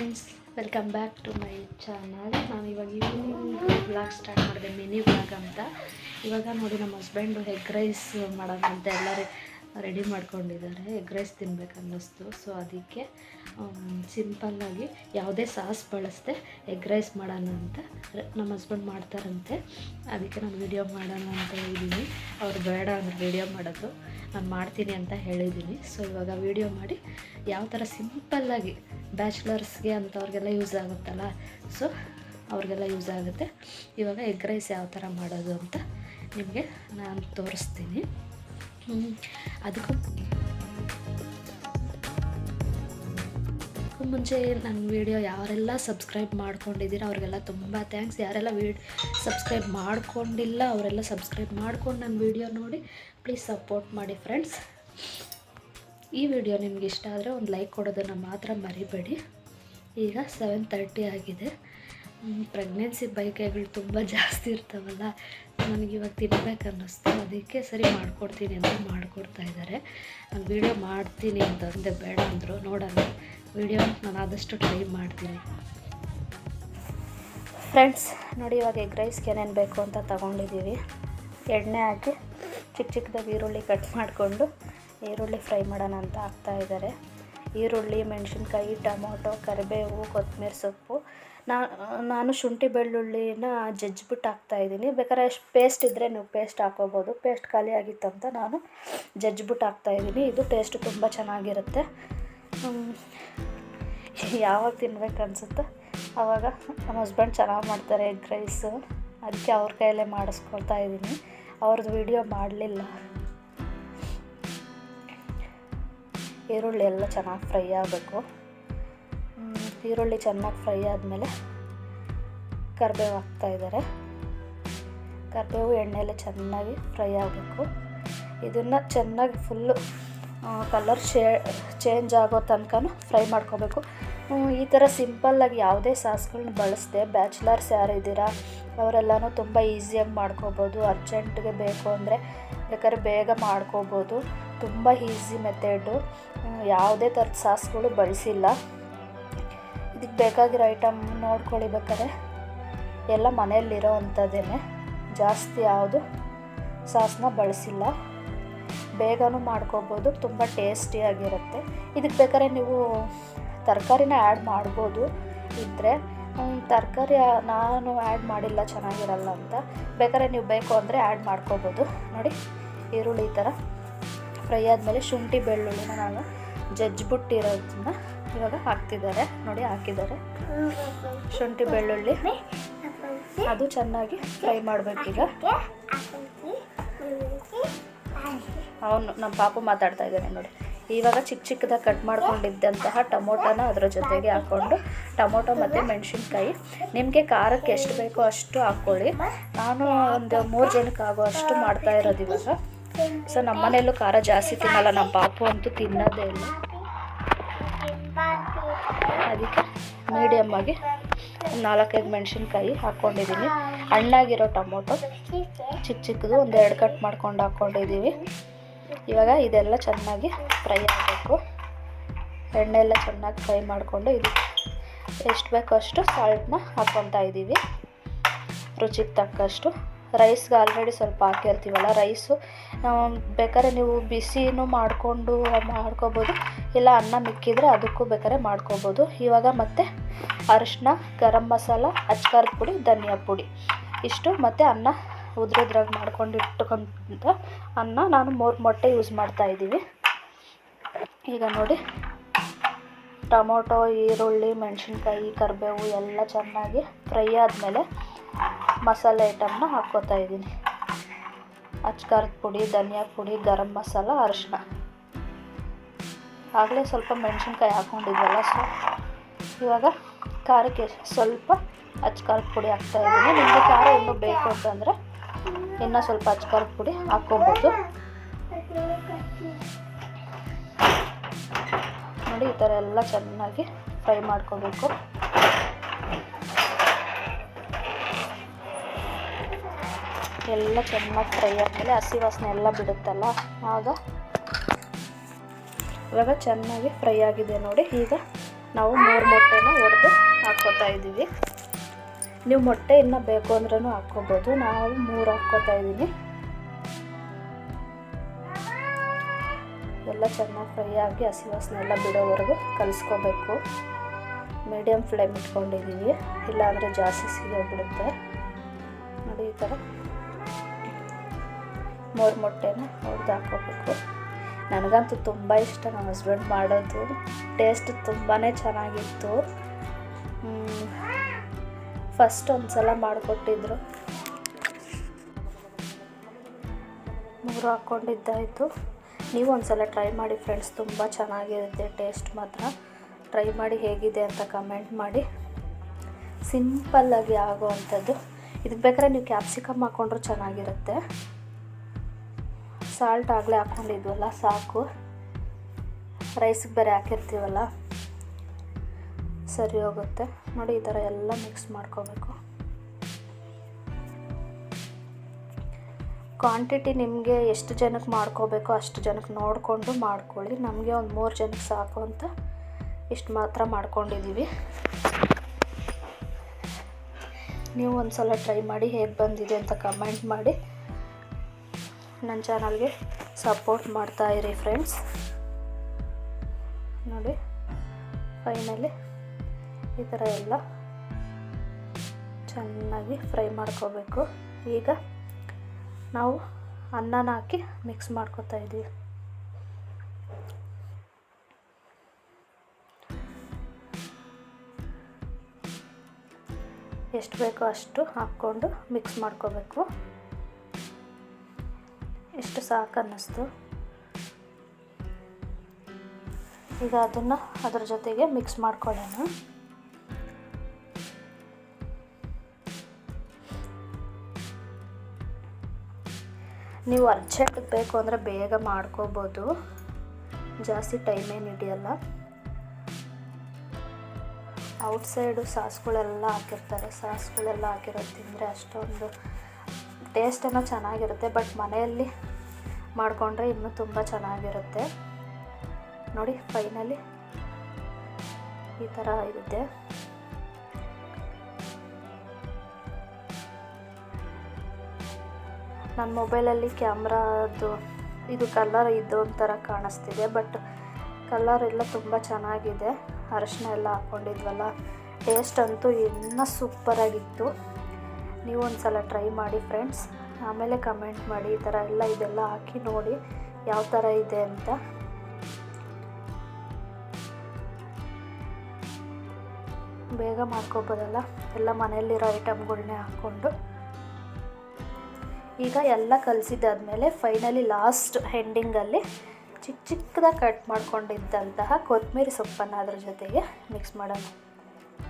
Friends welcome back to my channel ನಾನು ಇವಾಗ evening blog start ಮಾಡಿದೆ ಮಿನಿ ಬ್ಲಾಗ್ ಅಂತ. ಇವಾಗ ನೋಡಿ ನಮ್ಮ ಹಸ್ಬೆಂಡು ಎಗ್ ರೈಸ್ ಮಾಡೋಣ ಅಂತ ಎಲ್ಲರೂ ರೆಡಿ ಮಾಡ್ಕೊಂಡಿದ್ದಾರೆ. ಎಗ್ ರೈಸ್ ತಿನ್ಬೇಕು ಅನ್ನಿಸ್ತು ಸೊ ಅದಕ್ಕೆ ಸಿಂಪಲ್ಲಾಗಿ ಯಾವುದೇ ಸಾಸ್ ಬಳಸದೆ ಎಗ್ ರೈಸ್ ಮಾಡೋಣ ಅಂತ ನಮ್ಮ ಹಸ್ಬೆಂಡ್ ಮಾಡ್ತಾರಂತೆ. ಅದಕ್ಕೆ ನಾನು ವಿಡಿಯೋ ಮಾಡೋಣ ಅಂತ ಇದ್ದೀನಿ ಅವ್ರು ಬೇಡ ಅಂದ್ರೆ ವಿಡಿಯೋ ಮಾಡೋದು. ನಾನು ಮಾಡ್ತೀನಿ ಅಂತ ಹೇಳಿದ್ದೀನಿ. ಸೊ ಇವಾಗ ವಿಡಿಯೋ ಮಾಡಿ ಯಾವ ಥರ ಸಿಂಪಲ್ಲಾಗಿ ಬ್ಯಾಚುಲರ್ಸ್ಗೆ ಅಂಥವ್ರಿಗೆಲ್ಲ ಯೂಸ್ ಆಗುತ್ತಲ್ಲ? ಸೊ ಅವ್ರಿಗೆಲ್ಲ ಯೂಸ್ ಆಗುತ್ತೆ. ಇವಾಗ ಎಗ್ ರೈಸ್ ಯಾವ ಥರ ಮಾಡೋದು ಅಂತ ನಿಮಗೆ ನಾನು ತೋರಿಸ್ತೀನಿ. ಅದಕ್ಕೂ ಮುಂಚೆ ನನ್ನ ವಿಡಿಯೋ ಯಾರೆಲ್ಲ ಸಬ್ಸ್ಕ್ರೈಬ್ ಮಾಡ್ಕೊಂಡಿದ್ದೀರ ಅವ್ರಿಗೆಲ್ಲ ತುಂಬ ಥ್ಯಾಂಕ್ಸ್. ಯಾರೆಲ್ಲ ವೀಡ್ ಸಬ್ಸ್ಕ್ರೈಬ್ ಮಾಡ್ಕೊಂಡಿಲ್ಲ ಅವರೆಲ್ಲ ಸಬ್ಸ್ಕ್ರೈಬ್ ಮಾಡ್ಕೊಂಡು ನನ್ನ ವಿಡಿಯೋ ನೋಡಿ, ಪ್ಲೀಸ್ ಸಪೋರ್ಟ್ ಮಾಡಿ ಫ್ರೆಂಡ್ಸ್. ಈ ವಿಡಿಯೋ ನಿಮ್ಗೆ ಇಷ್ಟ ಆದರೆ ಒಂದು ಲೈಕ್ ಕೊಡೋದನ್ನು ಮಾತ್ರ ಮರಿಬೇಡಿ. ಈಗ ಸೆವೆನ್ ತರ್ಟಿ ಆಗಿದೆ. ಪ್ರೆಗ್ನೆನ್ಸಿ ಬೈಕೆಗಳು ತುಂಬ ಜಾಸ್ತಿ ಇರ್ತಾವಲ್ಲ ನನಗೆ ಇವಾಗ ತಿನ್ಬೇಕು ಅನ್ನಿಸ್ತು ಅದಕ್ಕೆ ಸರಿ ಮಾಡಿಕೊಡ್ತೀನಿ ಅಂತ ಮಾಡಿಕೊಡ್ತಾ ಇದ್ದಾರೆ. ನಾನು ವೀಡಿಯೋ ಮಾಡ್ತೀನಿ ಅಂತ ಅಂದೆ, ಬೇಡ ಅಂದರು. ನೋಡೋಣ. ವೀಡಿಯೋ ನಾನು ಆದಷ್ಟು ಟ್ರೈ ಮಾಡ್ತೀನಿ. ಫ್ರೆಂಡ್ಸ್ ನೋಡಿ ಇವಾಗ ಎಗ್ ರೈಸ್ಗೆ ಏನೇನು ಬೇಕು ಅಂತ ತಗೊಂಡಿದ್ದೀವಿ. ಎಣ್ಣೆ ಹಾಕಿ ಚಿಕ್ಕ ಚಿಕ್ಕದಾಗಿ ಈರುಳ್ಳಿ ಕಟ್ ಮಾಡಿಕೊಂಡು ಈರುಳ್ಳಿ ಫ್ರೈ ಮಾಡೋಣ ಅಂತ ಹಾಕ್ತಾ ಇದ್ದಾರೆ. ಈರುಳ್ಳಿ, ಮೆಣಸಿನ್ಕಾಯಿ, ಟೊಮೊಟೊ, ಕರಿಬೇವು, ಕೊತ್ತಂಬರಿ ಸೊಪ್ಪು ನಾನು ಶುಂಠಿ ಬೆಳ್ಳುಳ್ಳಿನ ಜಜ್ಜಿಬಿಟ್ಟು ಹಾಕ್ತಾಯಿದ್ದೀನಿ ಬೇಕಾದ್ರೆ ಪೇಸ್ಟ್ ಇದ್ದರೆ ನೀವು ಪೇಸ್ಟ್ ಹಾಕೋಬೋದು. ಪೇಸ್ಟ್ ಖಾಲಿ ಆಗಿತ್ತು ಅಂತ ನಾನು ಜಜ್ಜಿಬಿಟ್ಟು ಹಾಕ್ತಾಯಿದ್ದೀನಿ ಇದು ಟೇಸ್ಟ್ ತುಂಬ ಚೆನ್ನಾಗಿರುತ್ತೆ. ಯಾವಾಗ ತಿನ್ಬೇಕು ಅನ್ಸುತ್ತೆ? ಆವಾಗ ನಮ್ಮ ಹಸ್ಬೆಂಡ್ ಚೆನ್ನಾಗಿ ಮಾಡ್ತಾರೆ ಎಗ್ ರೈಸು ಅದಕ್ಕೆ ಅವ್ರ ಕೈಯಲ್ಲೇ ಮಾಡಿಸ್ಕೊಳ್ತಾ ಇದ್ದೀನಿ. ಅವ್ರದ್ದು ವಿಡಿಯೋ ಮಾಡಲಿಲ್ಲ. ಈರುಳ್ಳಿ ಎಲ್ಲ ಚೆನ್ನಾಗಿ ಫ್ರೈ ಆಗಬೇಕು. ಈರುಳ್ಳಿ ಚೆನ್ನಾಗಿ ಫ್ರೈ ಆದಮೇಲೆ ಕರಿಬೇವು ಹಾಕ್ತಾಯಿದ್ದಾರೆ ಕರಿಬೇವು ಎಣ್ಣೆಯಲ್ಲಿ ಚೆನ್ನಾಗಿ ಫ್ರೈ ಆಗಬೇಕು. ಇದನ್ನು ಚೆನ್ನಾಗಿ ಫುಲ್ಲು ಕಲರ್ ಶೇ ಚೇಂಜ್ ಆಗೋ ತನಕ ಫ್ರೈ ಮಾಡ್ಕೋಬೇಕು. ಈ ಥರ ಸಿಂಪಲ್ಲಾಗಿ ಯಾವುದೇ ಸಾಸ್ಗಳನ್ನ ಬಳಸದೆ, ಬ್ಯಾಚುಲರ್ಸ್ ಯಾರಿದ್ದೀರಾ ಅವರೆಲ್ಲನೂ ತುಂಬ ಈಸಿಯಾಗಿ ಮಾಡ್ಕೋಬೋದು. ಅರ್ಜೆಂಟ್ಗೆ ಬೇಕು ಅಂದರೆ ಬೇಕಾದ್ರೆ ಬೇಗ ಮಾಡ್ಕೋಬೋದು. ತುಂಬ ಈಸಿ ಮೆಥಡು ಯಾವುದೇ ಥರದ ಸಾಸ್ಗಳು ಬಳಸಿಲ್ಲ. ಇದಕ್ಕೆ ಬೇಕಾಗಿರೋ ಐಟಮ್ ನೋಡ್ಕೊಳ್ಳಿ ಎಲ್ಲ ಮನೆಯಲ್ಲಿರೋ ಅಂಥದ್ದೇ ಜಾಸ್ತಿ ಯಾವುದು ಸಾಸ್ನ ಬಳಸಿಲ್ಲ. ಬೇಗನೂ ಮಾಡ್ಕೋಬೋದು, ತುಂಬ ಟೇಸ್ಟಿಯಾಗಿರುತ್ತೆ ಇದಕ್ಕೆ ಬೇಕಾದ್ರೆ ನೀವು ತರಕಾರಿನ ಆ್ಯಡ್ ಮಾಡ್ಬೋದು. ಇದ್ದರೆ ತರಕಾರಿ ನಾನು ಆ್ಯಡ್ ಮಾಡಿಲ್ಲ, ಚೆನ್ನಾಗಿರಲ್ಲ ಅಂತ. ಬೇಕಾದ್ರೆ ನೀವು ಬೇಕು ಅಂದರೆ ಆ್ಯಡ್ ಮಾಡ್ಕೋಬೋದು. ನೋಡಿ, ಈರುಳ್ಳಿ ಥರ. ಫ್ರೈ ಆದಮೇಲೆ ಶುಂಠಿ ಬೆಳ್ಳುಳ್ಳಿನ ನಾನು ಜಜ್ಜಿಬಿಟ್ಟಿರೋದನ್ನ ಇವಾಗ ಹಾಕ್ತಿದ್ದಾರೆ. ನೋಡಿ ಹಾಕಿದ್ದಾರೆ. ಶುಂಠಿ ಬೆಳ್ಳುಳ್ಳಿ. ಅದು ಚೆನ್ನಾಗಿ ಫ್ರೈ ಮಾಡಬೇಕೀಗ. ಅವನು ನಮ್ಮ ಪಾಪು ಮಾತಾಡ್ತಾ ಇದ್ದಾನೆ ನೋಡಿ. ಇವಾಗ ಚಿಕ್ಕ ಚಿಕ್ಕದಾಗಿ ಕಟ್ ಮಾಡ್ಕೊಂಡಿದ್ದಂತಹ ಟೊಮೊಟೊನ ಅದರ ಜೊತೆಗೆ ಹಾಕ್ಕೊಂಡು ಟೊಮೊಟೊ ಮತ್ತು ಮೆಣಸಿನ್ಕಾಯಿ. ನಿಮಗೆ ಖಾರಕ್ಕೆ ಎಷ್ಟು ಬೇಕೋ ಅಷ್ಟು ಹಾಕ್ಕೊಳ್ಳಿ. ನಾನು ಒಂದು ಮೂರು ಜನಕ್ಕೆ ಆಗೋ ಅಷ್ಟು ಮಾಡ್ತಾ ಇರೋದು ಇವಾಗ. ಸೊ ನಮ್ಮ ಮನೆಯಲ್ಲೂ ಖಾರ ಜಾಸ್ತಿ ತಿನ್ನಲ್ಲ. ನಮ್ಮ ಪಾಪು ಅಂತೂ ತಿನ್ನೋದೇ ಇಲ್ಲ. ಅದಕ್ಕೆ ಮೀಡಿಯಮ್ ಆಗಿ ನಾಲ್ಕೈದು ಮೆಣಸಿನ್ಕಾಯಿ ಹಾಕ್ಕೊಂಡಿದ್ದೀನಿ. ಹಣ್ಣಾಗಿರೋ ಟೊಮೊಟೊ ಚಿಕ್ಕ ಚಿಕ್ಕದು ಒಂದು ಎರಡು ಕಟ್ ಮಾಡ್ಕೊಂಡು ಹಾಕ್ಕೊಂಡಿದ್ದೀವಿ ಇವಾಗ ಇದೆಲ್ಲ ಚೆನ್ನಾಗಿ ಫ್ರೈ ಆಗಬೇಕು. ಎಣ್ಣೆ ಎಲ್ಲ ಚೆನ್ನಾಗಿ ಫ್ರೈ ಮಾಡಿಕೊಂಡು ಇದು ಎಷ್ಟು ಬೇಕೋ ಅಷ್ಟು ಸಾಲ್ಟನ್ನ ಹಾಕ್ಕೊತಾ ಇದ್ದೀವಿ ರುಚಿಗೆ ತಕ್ಕಷ್ಟು. ರೈಸ್ಗೆ ಆಲ್ರೆಡಿ ಸ್ವಲ್ಪ ಹಾಕಿರ್ತೀವಲ್ಲ ರೈಸು ಬೇಕಾದ್ರೆ ನೀವು ಬಿಸಿನೂ ಮಾಡಿಕೊಂಡು ಮಾಡ್ಕೋಬೋದು. ಇಲ್ಲ ಅನ್ನ ಮಿಕ್ಕಿದ್ರೆ ಅದಕ್ಕೂ ಬೇಕಾದ್ರೆ ಮಾಡ್ಕೋಬೋದು. ಇವಾಗ ಮತ್ತೆ ಅರಿಶಿನ ಗರಂ ಮಸಾಲ ಅಚ್ಕಾರದ ಪುಡಿ, ಧನಿಯಾ ಪುಡಿ. ಇಷ್ಟು ಮತ್ತು ಅನ್ನ ಉದ್ರುದ್ರಾಗಿ ಮಾಡ್ಕೊಂಡು ಇಟ್ಕೊಂತ ಅನ್ನ ನಾನು ಮೂರು ಮೊಟ್ಟೆ ಯೂಸ್ ಮಾಡ್ತಾ ಇದ್ದೀವಿ. ಈಗ ನೋಡಿ, ಟೊಮೊಟೊ, ಈರುಳ್ಳಿ, ಮೆಣಸಿನ್ಕಾಯಿ, ಕರಿಬೇವು ಎಲ್ಲ ಚೆನ್ನಾಗಿ ಫ್ರೈ ಆದಮೇಲೆ ಮಸಾಲೆ ಐಟಮ್ನ ಹಾಕ್ಕೋತಾ ಇದ್ದೀನಿ. ಅಚ್ಕಾರದ ಪುಡಿ, ಧನಿಯಾ ಪುಡಿ, ಗರಂ ಮಸಾಲ ಅರಿಶಿನ ಆಗಲೇ ಸ್ವಲ್ಪ ಮೆಣಸಿನ್ಕಾಯಿ ಹಾಕ್ಕೊಂಡಿದ್ವಲ್ಲ ಸೊ ಇವಾಗ ಖಾರಕ್ಕೆ ಸ್ವಲ್ಪ ಅಚ್ಕಾರದ ಪುಡಿ ಹಾಕ್ತಾ ಇದ್ದೀನಿ. ನಿಮಗೆ ಖಾರ ಇನ್ನೂ ಬೇಕು ಅಂತಂದರೆ ಇನ್ನೂ ಸ್ವಲ್ಪ ಅಚ್ಕಾರದ ಪುಡಿ ಹಾಕ್ಕೋಬೋದು. ನೋಡಿ, ಈ ಥರ ಎಲ್ಲ ಚೆನ್ನಾಗಿ ಫ್ರೈ ಮಾಡ್ಕೋಬೇಕು. ಎಲ್ಲ ಚೆನ್ನಾಗಿ ಫ್ರೈ ಆದಮೇಲೆ ಹಸಿ ವಾಸನೆ ಎಲ್ಲ ಬಿಡುತ್ತಲ್ಲ, ಆಗ ಇವಾಗ ಚೆನ್ನಾಗಿ ಫ್ರೈ ಆಗಿದೆ ನೋಡಿ. ಈಗ ನಾವು ಮೂರು ಮೊಟ್ಟೆನ ಒಡೆದು ಇದ್ದೀವಿ. ನೀವು ಮೊಟ್ಟೆ ಇನ್ನೂ ಬೇಕು ಅಂದ್ರೂ ಹಾಕ್ಕೋಬೋದು. ನಾವು ಮೂರು ಹಾಕ್ಕೋತಾ ಇದ್ದೀನಿ. ಎಲ್ಲ ಚೆನ್ನಾಗಿ ಫ್ರೈ ಆಗಿ ಹಸಿ ವಾಸನೆ ಎಲ್ಲ ಬಿಡೋವರೆಗೂ ಕಲಿಸ್ಕೋಬೇಕು. ಮೀಡಿಯಮ್ ಫ್ಲೇಮ್ ಇಟ್ಕೊಂಡಿದ್ದೀವಿ. ಇಲ್ಲಾಂದರೆ ಜಾಸ್ತಿ ಸಿಗೋಗ್ಬಿಡುತ್ತೆ ನೋಡಿ ಈ ಥರ ಮೂರು ಮೊಟ್ಟೆನ ಅವ್ರದ್ದು ಹಾಕೋಬೇಕು ನನಗಂತೂ ತುಂಬ ಇಷ್ಟ ನಮ್ಮ ಹಸ್ಬೆಂಡ್ ಮಾಡೋದು. ಟೇಸ್ಟ್ ತುಂಬಾ ಚೆನ್ನಾಗಿತ್ತು. ಫಸ್ಟ್ ಒಂದು ಸಲ ಮಾಡಿಕೊಟ್ಟಿದ್ರು. ಮೂರು ಹಾಕ್ಕೊಂಡಿದ್ದಾಯಿತು ನೀವು ಒಂದು ಸಲ ಟ್ರೈ ಮಾಡಿ ಫ್ರೆಂಡ್ಸ್ ತುಂಬ ಚೆನ್ನಾಗಿರುತ್ತೆ ಟೇಸ್ಟ್ ಮಾತ್ರ. ಟ್ರೈ ಮಾಡಿ ಹೇಗಿದೆ ಅಂತ ಕಮೆಂಟ್ ಮಾಡಿ. ಸಿಂಪಲ್ಲಾಗಿ ಆಗೋವಂಥದ್ದು. ಇದಕ್ಕೆ ಬೇಕಾದ್ರೆ ನೀವು ಕ್ಯಾಪ್ಸಿಕಮ್ ಹಾಕ್ಕೊಂಡ್ರೂ ಚೆನ್ನಾಗಿರುತ್ತೆ. ಸಾಲ್ಟ್ ಆಗಲೇ ಹಾಕ್ಕೊಂಡಿದ್ವಲ್ಲ, ಸಾಕು. ರೈಸ್ಗೆ ಬೇರೆ ಹಾಕಿರ್ತೀವಲ್ಲ, ಸರಿ ಹೋಗುತ್ತೆ. ನೋಡಿ, ಈ ಥರ ಎಲ್ಲ ಮಿಕ್ಸ್ ಮಾಡ್ಕೋಬೇಕು. ಕ್ವಾಂಟಿಟಿ ನಿಮಗೆ ಎಷ್ಟು ಜನಕ್ಕೆ ಮಾಡ್ಕೋಬೇಕೋ ಅಷ್ಟು ಜನಕ್ಕೆ ನೋಡಿಕೊಂಡು ಮಾಡ್ಕೊಳ್ಳಿ. ನಮಗೆ ಒಂದು ಮೂರು ಜನಕ್ಕೆ ಸಾಕು ಅಂತ ಇಷ್ಟು ಮಾತ್ರ ಮಾಡ್ಕೊಂಡಿದ್ದೀವಿ ನೀವು ಒಂದು ಸಲ ಟ್ರೈ ಮಾಡಿ ಹೇಗೆ ಬಂದಿದೆ ಅಂತ ಕಮೆಂಟ್ ಮಾಡಿ. ನನ್ನ ಚಾನಲ್ಗೆ ಸಪೋರ್ಟ್ ಮಾಡ್ತಾ ಇರಿ ಫ್ರೆಂಡ್ಸ್. ನೋಡಿ, ಫೈನಲಿ ಈ ಥರ ಎಲ್ಲ ಚೆನ್ನಾಗಿ ಫ್ರೈ ಮಾಡ್ಕೋಬೇಕು. ಈಗ ನಾವು ಅನ್ನನ ಹಾಕಿ ಮಿಕ್ಸ್ ಮಾಡ್ಕೋತಾ ಇದ್ದೀವಿ ಎಷ್ಟು ಬೇಕೋ ಅಷ್ಟು ಹಾಕ್ಕೊಂಡು ಮಿಕ್ಸ್ ಮಾಡ್ಕೋಬೇಕು. ಎಷ್ಟು ಸಾಕು ಅನ್ನಿಸ್ತು ಈಗ ಅದನ್ನು ಅದ್ರ ಜೊತೆಗೆ ಮಿಕ್ಸ್ ಮಾಡ್ಕೊಳ್ಳೋಣ. ನೀವು ಅರ್ಜೆಂಟ್ ಬೇಕು ಅಂದರೆ ಬೇಗ ಮಾಡ್ಕೋಬೋದು. ಜಾಸ್ತಿ ಟೈಮ್ ಏನು ಹಿಡಿಯಲ್ಲ. ಔಟ್ಸೈಡು ಸಾಸ್ಗಳೆಲ್ಲ ಹಾಕಿರ್ತಾರೆ. ಸಾಸ್ಗಳೆಲ್ಲ ಹಾಕಿರೋದು ತಿಂದರೆ ಅಷ್ಟೊಂದು ಟೇಸ್ಟ್ ಏನೋ ಚೆನ್ನಾಗಿರುತ್ತೆ ಬಟ್ ಮನೆಯಲ್ಲಿ ಮಾಡಿಕೊಂಡ್ರೆ ಇನ್ನೂ ತುಂಬ ಚೆನ್ನಾಗಿರುತ್ತೆ. ನೋಡಿ ಫೈನಲಿ ಈ ಥರ ಇರುತ್ತೆ. ನನ್ನ ಮೊಬೈಲಲ್ಲಿ ಕ್ಯಾಮ್ರಾದು ಇದು ಕಲರ್ ಇದು ಒಂಥರ ಕಾಣಿಸ್ತಿದೆ ಬಟ್ ಕಲರ್ ಎಲ್ಲ ತುಂಬ ಚೆನ್ನಾಗಿದೆ. ಅರಶಿನ ಎಲ್ಲ ಹಾಕ್ಕೊಂಡಿದ್ವಲ್ಲ ಟೇಸ್ಟ್ ಅಂತೂ ಇನ್ನೂ ಸೂಪರಾಗಿತ್ತು ನೀವು ಒಂದು ಸಲ ಟ್ರೈ ಮಾಡಿ ಫ್ರೆಂಡ್ಸ್ ಆಮೇಲೆ ಕಮೆಂಟ್ ಮಾಡಿ, ಈ ಥರ ಎಲ್ಲ ಇದೆಲ್ಲ ಹಾಕಿ ನೋಡಿ ಯಾವ ಥರ ಇದೆ ಅಂತ. ಬೇಗ ಮಾಡ್ಕೋಬೋದಲ್ಲ? ಎಲ್ಲ ಮನೆಯಲ್ಲಿರೋ ಐಟಮ್ಗಳನ್ನೇ ಹಾಕ್ಕೊಂಡು. ಈಗ ಎಲ್ಲ ಕಲಸಿದ್ದಾದಮೇಲೆ ಫೈನಲಿ ಲಾಸ್ಟ್ ಹೆಂಡಿಂಗಲ್ಲಿ ಚಿಕ್ಕ ಚಿಕ್ಕದಾಗಿ ಕಟ್ ಮಾಡ್ಕೊಂಡಿದ್ದಂತಹ ಕೊತ್ತಂಬರಿ ಸೊಪ್ಪನ್ನು ಅದ್ರ ಜೊತೆಗೆ ಮಿಕ್ಸ್ ಮಾಡೋಣ.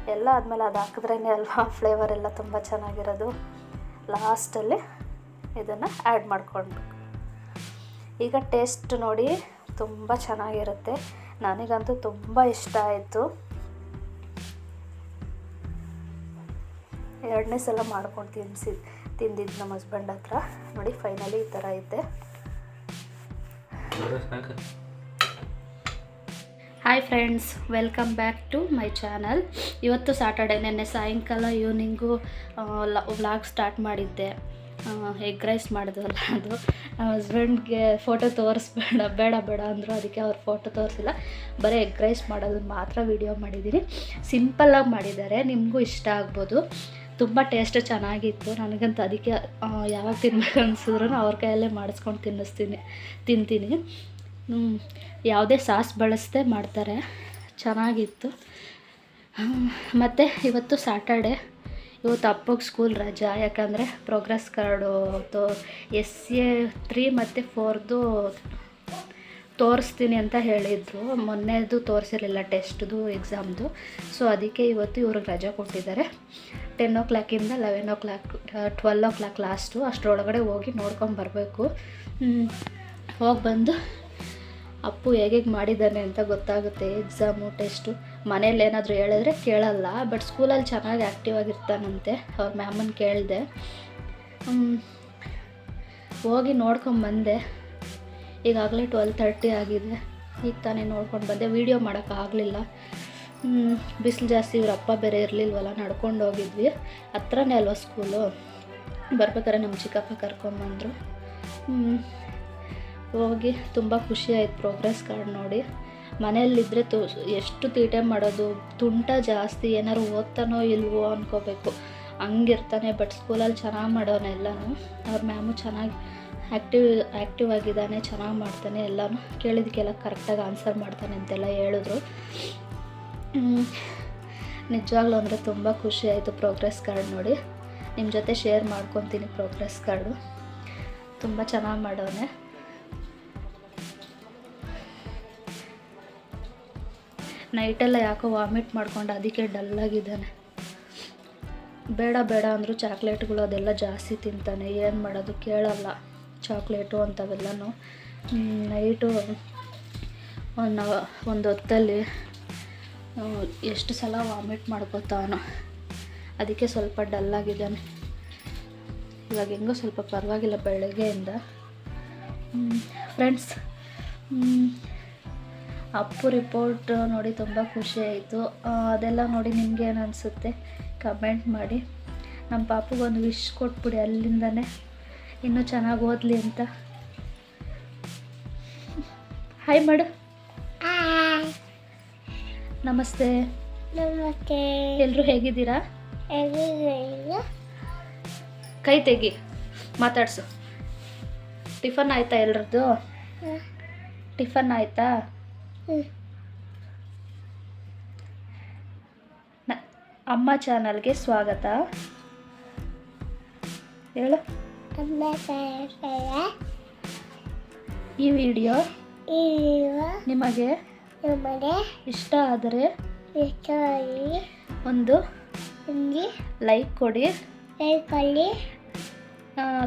ಎಲ್ಲ ಆದಮೇಲೆ ಅದು ಹಾಕಿದ್ರೇ ಅಲ್ವಾ? ಫ್ಲೇವರ್ ಎಲ್ಲ ತುಂಬ ಚೆನ್ನಾಗಿರೋದು. ಲಾಸ್ಟಲ್ಲಿ ಇದನ್ನು ಆ್ಯಡ್ ಮಾಡಿಕೊಂಡು ಈಗ ಟೇಸ್ಟ್ ನೋಡಿ ತುಂಬ ಚೆನ್ನಾಗಿರುತ್ತೆ. ನನಗಂತೂ ತುಂಬ ಇಷ್ಟ ಆಯಿತು. ಎರಡನೇ ಸಲ ಮಾಡ್ಕೊಂಡು ತಿನ್ಸಿ ತಿಂದಿದ್ದು ನಮ್ಮ ಹಸ್ಬೆಂಡ್ ಹತ್ರ. ನೋಡಿ ಫೈನಲಿ ಈ ಥರ ಐತೆ. Hi friends welcome back to my channel ಇವತ್ತು ಸ್ಯಾಟರ್ಡೆ ನೆನ್ನೆ ಸಾಯಂಕಾಲ ಈವ್ನಿಂಗು ವ್ಲಾಗ್ ಸ್ಟಾರ್ಟ್ ಮಾಡಿದ್ದೆ. ಎಗ್ ರೈಸ್ ಮಾಡಿದ್ವಲ್ಲ ಅದು. ಹಸ್ಬೆಂಡ್ಗೆ ಫೋಟೋ ತೋರಿಸ್ಬೇಡ, ಬೇಡ ಬೇಡ ಅಂದರು. ಅದಕ್ಕೆ ಅವ್ರು ಫೋಟೋ ತೋರಿಸಿಲ್ಲ. ಬರೀ ಎಗ್ ರೈಸ್ ಮಾಡೋದು ಮಾತ್ರ ವಿಡಿಯೋ ಮಾಡಿದ್ದೀನಿ ಸಿಂಪಲ್ಲಾಗಿ ಮಾಡಿದ್ದಾರೆ. ನಿಮಗೂ ಇಷ್ಟ ಆಗ್ಬೋದು. ತುಂಬ ಟೇಸ್ಟ್ ಚೆನ್ನಾಗಿತ್ತು. ನನಗಂತೂ ಅದಕ್ಕೆ ಯಾವಾಗ ತಿನ್ಬೇಕು ಅನಿಸಿದ್ರು ಅವ್ರ ಕೈಯಲ್ಲೇ ಮಾಡಿಸ್ಕೊಂಡು ತಿನ್ನಿಸ್ತೀನಿ, ತಿಂತೀನಿ. ಯಾವುದೇ ಸಾಸ್ ಬಳಸದೆ ಮಾಡ್ತಾರೆ. ಚೆನ್ನಾಗಿತ್ತು. ಮತ್ತು ಇವತ್ತು ಸ್ಯಾಟರ್ಡೆ ಇವತ್ತು ಅಪ್ಪಗೆ ಸ್ಕೂಲ್ ರಜಾ. ಯಾಕಂದರೆ ಪ್ರೋಗ್ರೆಸ್ ಕಾರ್ಡು ತೋ ಎಸ್ ಎ ತ್ರೀ ಮತ್ತು ಫೋರ್ದು ತೋರಿಸ್ತೀನಿ ಅಂತ ಹೇಳಿದರು. ಮೊನ್ನೆದು ತೋರಿಸಿರಲಿಲ್ಲ ಟೆಸ್ಟ್ದು ಎಕ್ಸಾಮ್ದು ಸೊ ಅದಕ್ಕೆ ಇವತ್ತು ಇವ್ರಿಗೆ ರಜೆ ಕೊಟ್ಟಿದ್ದಾರೆ. ಟೆನ್ ಓ ಕ್ಲಾಕಿಂದ eleven o'clock twelve o'clock last ಅಷ್ಟರೊಳಗಡೆ ಹೋಗಿ ನೋಡ್ಕೊಂಡು ಬರಬೇಕು. ಹೋಗಿ ಬಂದು ಅಪ್ಪು ಹೇಗೆ ಮಾಡಿದ್ದಾನೆ ಅಂತ ಗೊತ್ತಾಗುತ್ತೆ ಎಕ್ಸಾಮು ಟೆಸ್ಟು ಮನೇಲಿ ಏನಾದರೂ ಹೇಳಿದ್ರೆ ಕೇಳಲ್ಲ ಬಟ್ ಸ್ಕೂಲಲ್ಲಿ ಚೆನ್ನಾಗಿ ಆ್ಯಕ್ಟಿವ್ ಆಗಿರ್ತಾನಂತೆ. ಅವ್ರ ಮ್ಯಾಮನ್ನು ಕೇಳಿದೆ. ಹೋಗಿ ನೋಡ್ಕೊಂಬಂದೆ ಈಗಾಗಲೇ ಟ್ವೆಲ್ ತರ್ಟಿ ಆಗಿದೆ. ಈಗ ತಾನೇ ನೋಡ್ಕೊಂಡು ಬಂದೆ. ವೀಡಿಯೋ ಮಾಡೋಕ್ಕಾಗಲಿಲ್ಲ ಬಿಸಿಲು ಜಾಸ್ತಿ, ಇವ್ರ ಅಪ್ಪ ಬೇರೆ ಇರಲಿಲ್ವಲ್ಲ, ನಡ್ಕೊಂಡು ಹೋಗಿದ್ವಿ. ಹತ್ರನೇ ಅಲ್ವಾ ಸ್ಕೂಲು ಬರ್ಬೇಕಾದ್ರೆ ನಮ್ಮ ಚಿಕ್ಕಪ್ಪ ಕರ್ಕೊಂಬಂದರು. ಹೋಗಿ ತುಂಬ ಖುಷಿ ಆಯ್ತು ಪ್ರೋಗ್ರೆಸ್ ಕಾರ್ಡ್ ನೋಡಿ. ಮನೆಯಲ್ಲಿದ್ದರೆ ತು, ಎಷ್ಟು ತೀಟೆ ಮಾಡೋದು, ತುಂಟ ಜಾಸ್ತಿ ಏನಾದ್ರು ಓದ್ತಾನೋ ಇಲ್ವೋ ಅಂದ್ಕೋಬೇಕು ಹಂಗಿರ್ತಾನೆ ಬಟ್ ಸ್ಕೂಲಲ್ಲಿ ಚೆನ್ನಾಗಿ ಮಾಡೋನು ಎಲ್ಲನೂ. ಅವ್ರ ಮ್ಯಾಮು ಚೆನ್ನಾಗಿ ಆ್ಯಕ್ಟಿವ್ ಆ್ಯಕ್ಟಿವ್ ಆಗಿದ್ದಾನೆ, ಚೆನ್ನಾಗಿ ಮಾಡ್ತಾನೆ ಎಲ್ಲನೂ. ಕೇಳಿದಕ್ಕೆಲ್ಲ ಕರೆಕ್ಟಾಗಿ ಆನ್ಸರ್ ಮಾಡ್ತಾನೆ ಅಂತೆಲ್ಲ ಹೇಳಿದ್ರು. ನಿಜವಾಗ್ಲೂ ಅಂದರೆ ತುಂಬ ಖುಷಿ ಆಯಿತು ಪ್ರೋಗ್ರೆಸ್ ಕಾರ್ಡ್ ನೋಡಿ. ನಿಮ್ಮ ಜೊತೆ ಶೇರ್ ಮಾಡ್ಕೊತೀನಿ ಪ್ರೋಗ್ರೆಸ್ ಕಾರ್ಡು ತುಂಬ ಚೆನ್ನಾಗಿ ಮಾಡೋನೆ ನೈಟೆಲ್ಲ ಯಾಕೋ ವಾಮಿಟ್ ಮಾಡ್ಕೊಂಡು ಅದಕ್ಕೆ ಡಲ್ಲಾಗಿದ್ದಾನೆ. ಬೇಡ ಬೇಡ ಅಂದರೂ ಚಾಕ್ಲೇಟ್ಗಳು ಅದೆಲ್ಲ ಜಾಸ್ತಿ ತಿಂತಾನೆ. ಏನು ಮಾಡೋದು ಕೇಳಲ್ಲ. ಚಾಕ್ಲೇಟು ಅಂಥವೆಲ್ಲನೂ. ನೈಟು ಒಂದು ಒಂದು ಹೊತ್ತಲ್ಲಿ ಎಷ್ಟು ಸಲ ವಾಮಿಟ್ ಮಾಡ್ಕೋತಾನು. ಅದಕ್ಕೆ ಸ್ವಲ್ಪ ಡಲ್ಲಾಗಿದ್ದಾನೆ. ಇವಾಗ ಹೆಂಗೋ ಸ್ವಲ್ಪ ಪರವಾಗಿಲ್ಲ ಬೆಳಗ್ಗೆಯಿಂದ. ಫ್ರೆಂಡ್ಸ್ ಅಪ್ಪು ರಿಪೋರ್ಟ್ ನೋಡಿ ತುಂಬ ಖುಷಿ ಆಯಿತು. ಅದೆಲ್ಲ ನೋಡಿ ನಿಮ್ಗೆ ಏನು ಅನಿಸುತ್ತೆ? ಕಮೆಂಟ್ ಮಾಡಿ. ನಮ್ಮ ಪಾಪುಗೊಂದು ವಿಶ್ ಕೊಟ್ಬಿಡಿ ಅಲ್ಲಿಂದನೇ. ಇನ್ನೂ ಚೆನ್ನಾಗಿ ಓದಲಿ ಅಂತ. ಹಾಯ್ ಮಾಡು. ನಮಸ್ತೆ. ನಮಸ್ತೆ. ಎಲ್ಲರೂ ಹೇಗಿದ್ದೀರಾ? ಕೈ ತೆಗಿ. ಮಾತಾಡ್ಸು. ಟಿಫನ್ ಆಯ್ತಾ ಎಲ್ರದ್ದು? ಟಿಫನ್ ಆಯ್ತಾ? ಅಮ್ಮ ಚಾನಲ್ಗೆ ಸ್ವಾಗತ. ಹೇಳು. ಈ ವಿಡಿಯೋ ನಿಮಗೆ ಇಷ್ಟ ಆದರೆ ಒಂದು ಲೈಕ್ ಕೊಡಿ.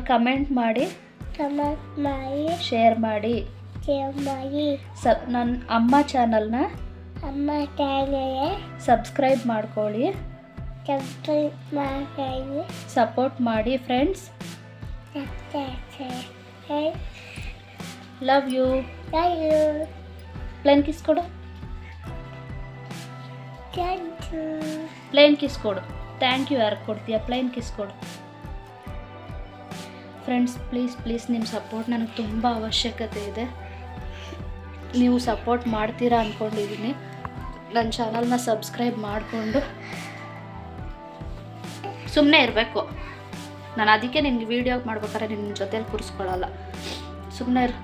ಕಮೆಂಟ್ ಮಾಡಿ. ಕಮೆಂಟ್ ಮಾಡಿ. ಶೇರ್ ಮಾಡಿ. ಸ ನನ್ನ ಅಮ್ಮ ಚಾನಲ್ನ ಅಮ್ಮ ಚಾನಲ್ ಸಬ್ಸ್ಕ್ರೈಬ್ ಮಾಡ್ಕೊಳ್ಳಿ. ಸಬ್ಸ್ಕ್ರೈಬ್ ಮಾಡಿ ಸಪೋರ್ಟ್ ಮಾಡಿ friends. Love you you. Plain kiss ಕೊಡು. ಪ್ಲೇನ್ ಕಿಸ್ ಕೊಡು. ಥ್ಯಾಂಕ್ ಯು ಯಾರು ಕೊಡ್ತೀಯ? ಪ್ಲೇನ್ ಕಿಸ್ ಕೊಡು. ಫ್ರೆಂಡ್ಸ್ ಪ್ಲೀಸ್ ಪ್ಲೀಸ್ ನಿಮ್ಮ ಸಪೋರ್ಟ್ ನನಗೆ ತುಂಬ ಅವಶ್ಯಕತೆ ಇದೆ. ನೀವು ಸಪೋರ್ಟ್ ಮಾಡ್ತೀರಾ ಅಂದ್ಕೊಂಡಿದ್ದೀನಿ ನನ್ನ ಚಾನಲ್ನ ಸಬ್ಸ್ಕ್ರೈಬ್ ಮಾಡಿಕೊಂಡು ಸುಮ್ಮನೆ ಇರಬೇಕು. ನಾನು ಅದಕ್ಕೆ ನಿನ್ಗೆ ವೀಡಿಯೋ ಮಾಡ್ಬೇಕಾದ್ರೆ ನಿಮ್ಮ ಜೊತೆಲಿ ಕೂರಿಸ್ಕೊಳ್ಳಲ್ಲ ಸುಮ್ಮನೆ ಇರು.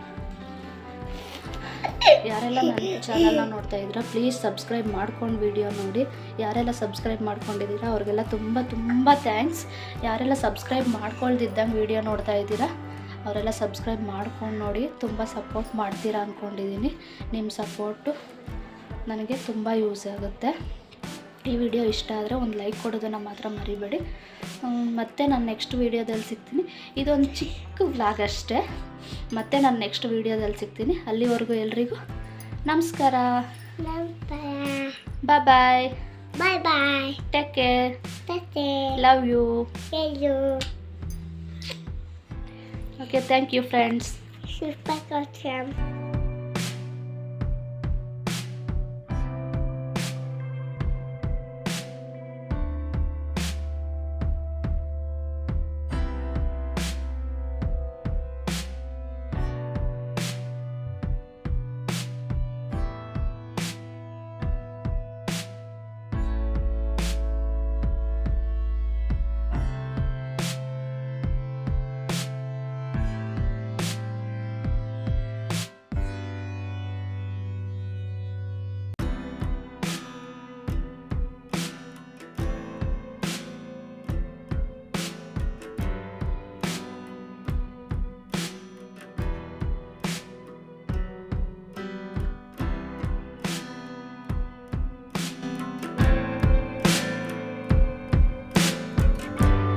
ಯಾರೆಲ್ಲ ನನ್ನ ಚಾನಲ್ನ ನೋಡ್ತಾ ಇದ್ದೀರಾ ಪ್ಲೀಸ್ ಸಬ್ಸ್ಕ್ರೈಬ್ ಮಾಡ್ಕೊಂಡು ವೀಡಿಯೋ ನೋಡಿ. ಯಾರೆಲ್ಲ ಸಬ್ಸ್ಕ್ರೈಬ್ ಮಾಡ್ಕೊಂಡಿದ್ದೀರಾ, ಅವ್ರಿಗೆಲ್ಲ ತುಂಬ ತುಂಬ ಥ್ಯಾಂಕ್ಸ್ ಯಾರೆಲ್ಲ ಸಬ್ಸ್ಕ್ರೈಬ್ ಮಾಡ್ಕೊಳ್ದಿದ್ದಂಗೆ ವೀಡಿಯೋ ನೋಡ್ತಾ ಇದ್ದೀರಾ ಅವರೆಲ್ಲ ಸಬ್ಸ್ಕ್ರೈಬ್ ಮಾಡ್ಕೊಂಡು ನೋಡಿ ತುಂಬ ಸಪೋರ್ಟ್ ಮಾಡ್ತೀರಾ ಅಂದ್ಕೊಂಡಿದ್ದೀನಿ ನಿಮ್ಮ ಸಪೋರ್ಟು ನನಗೆ ತುಂಬ ಯೂಸ್ ಆಗುತ್ತೆ. ಈ ವಿಡಿಯೋ ಇಷ್ಟ ಆದರೆ ಒಂದು ಲೈಕ್ ಕೊಡೋದನ್ನು ಮಾತ್ರ ಮರಿಬೇಡಿ. ಮತ್ತು ನಾನು ನೆಕ್ಸ್ಟ್ ವೀಡಿಯೋದಲ್ಲಿ ಸಿಗ್ತೀನಿ. ಇದೊಂದು ಚಿಕ್ಕ ವ್ಲಾಗ್ ಅಷ್ಟೇ. ಮತ್ತು ನಾನು ನೆಕ್ಸ್ಟ್ ವೀಡಿಯೋದಲ್ಲಿ ಸಿಗ್ತೀನಿ. ಅಲ್ಲಿವರೆಗೂ ಎಲ್ರಿಗೂ ನಮಸ್ಕಾರ. ಬಾ bye bye bye bye take care love you ಎಲ್ಲೂ okay thank you friends super ಕೊಟ್ಟಾಂ